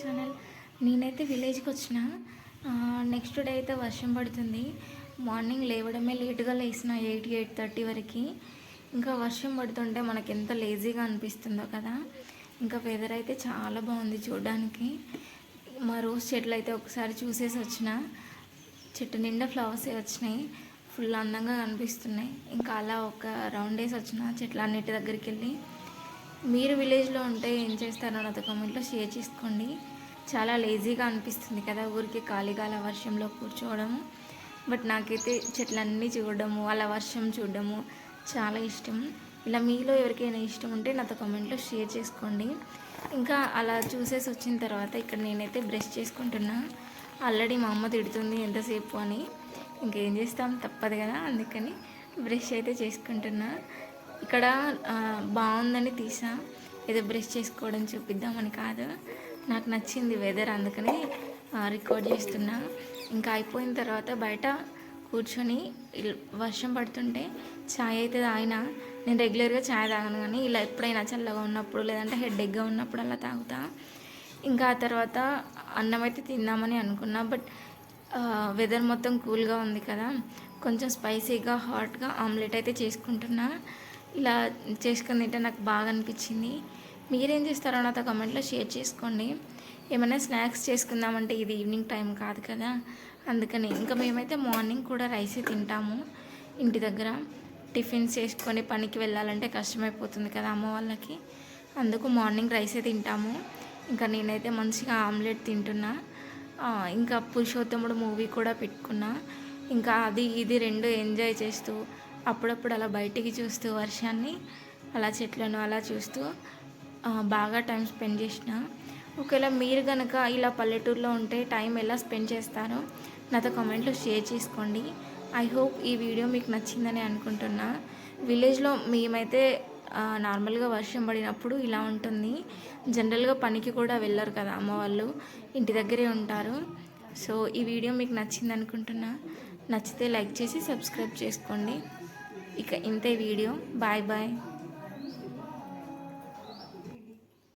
Channel. నేనైతే విలేజ్కి వచ్చిన. నెక్స్ట్ డే అయితే వర్షం పడుతుంది. మార్నింగ్ లేవడమే లేట్గా లేచిన ఎయిట్ ఎయిట్ థర్టీ వరకు. ఇంకా వర్షం పడుతుంటే మనకి ఎంత లేజీగా అనిపిస్తుందో కదా. ఇంకా వెదర్ అయితే చాలా బాగుంది చూడడానికి. మా రోజ్ చెట్లు అయితే ఒకసారి చూసేసి వచ్చిన. చెట్టు నిండా ఫ్లవర్సే వచ్చినాయి. ఫుల్ అందంగా కనిపిస్తున్నాయి. ఇంకా అలా ఒక రౌండ్ వేసి వచ్చిన చెట్లు అన్నిటి దగ్గరికి వెళ్ళి. మీరు విలేజ్లో ఉంటే ఏం చేస్తారో నాతో కామెంట్లో షేర్ చేసుకోండి. చాలా లేజీగా అనిపిస్తుంది కదా ఊరికి ఖాళీగా అలా వర్షంలో కూర్చోవడము బట్ నాకైతే చెట్లన్నీ చూడడము అలా వర్షం చూడడము చాలా ఇష్టం. ఇలా మీలో ఎవరికైనా ఇష్టం ఉంటే నాతో కామెంట్లో షేర్ చేసుకోండి. ఇంకా అలా చూసేసి వచ్చిన తర్వాత ఇక్కడ నేనైతే బ్రష్ చేసుకుంటున్నా. ఆల్రెడీ మా అమ్మ తిడుతుంది ఎంతసేపు అని. ఇంకేం చేస్తాం? తప్పదు కదా అందుకని బ్రష్ అయితే చేసుకుంటున్నా. ఇక్కడ బాగుందని తీసా ఏదో బ్రష్ చేసుకోవడం చూపిద్దామని కాదు. నాకు నచ్చింది వెదర్ అందుకని రికార్డ్ చేస్తున్నా. ఇంకా అయిపోయిన తర్వాత బయట కూర్చొని వర్షం పడుతుంటే ఛాయ్ అయితే తాగినా. నేను రెగ్యులర్గా ఛాయ్ తాగను కానీ ఇలా ఎప్పుడైనా చల్లగా ఉన్నప్పుడు లేదంటే హెడ్ఏక్గా ఉన్నప్పుడు అలా తాగుతా. ఇంకా ఆ తర్వాత అన్నం అయితే తిందామని అనుకున్నా. బట్ వెదర్ మొత్తం కూల్గా ఉంది కదా. కొంచెం స్పైసీగా హాట్గా ఆమ్లెట్ అయితే చేసుకుంటున్నా. ఇలా చేసుకుని తింటే నాకు బాగా అనిపించింది. మీరేం చేస్తారో నాతో కమెంట్లో షేర్ చేసుకోండి. ఏమైనా స్నాక్స్ చేసుకుందామంటే ఇది ఈవినింగ్ టైం కాదు కదా. అందుకని ఇంకా మేమైతే మార్నింగ్ కూడా రైసే తింటాము ఇంటి దగ్గర. టిఫిన్స్ చేసుకొని పనికి వెళ్ళాలంటే కష్టమైపోతుంది కదా అమ్మ వాళ్ళకి. అందుకు మార్నింగ్ రైసే తింటాము. ఇంకా నేనైతే మంచిగా ఆమ్లెట్ తింటున్నా. ఇంకా పురుషోత్తముడు మూవీ కూడా పెట్టుకున్నా. ఇంకా అది ఇది రెండు ఎంజాయ్ చేస్తూ అప్పుడప్పుడు అలా బయటికి చూస్తూ వర్షాన్ని అలా చెట్లను అలా చూస్తూ బాగా టైం స్పెండ్ చేసిన. ఒకవేళ మీరు కనుక ఇలా పల్లెటూరులో ఉంటే టైం ఎలా స్పెండ్ చేస్తారో నాతో కామెంట్లో షేర్ చేసుకోండి. ఐ హోప్ ఈ వీడియో మీకు నచ్చిందని అనుకుంటున్నా. విలేజ్లో మేమైతే నార్మల్గా వర్షం పడినప్పుడు ఇలా ఉంటుంది. జనరల్గా పనికి కూడా వెళ్ళరు కదా అమ్మ వాళ్ళు ఇంటి దగ్గరే ఉంటారు. సో ఈ వీడియో మీకు నచ్చింది అనుకుంటున్నా. నచ్చితే లైక్ చేసి సబ్స్క్రైబ్ చేసుకోండి. ఇక ఇంతే వీడియో. Bye bye.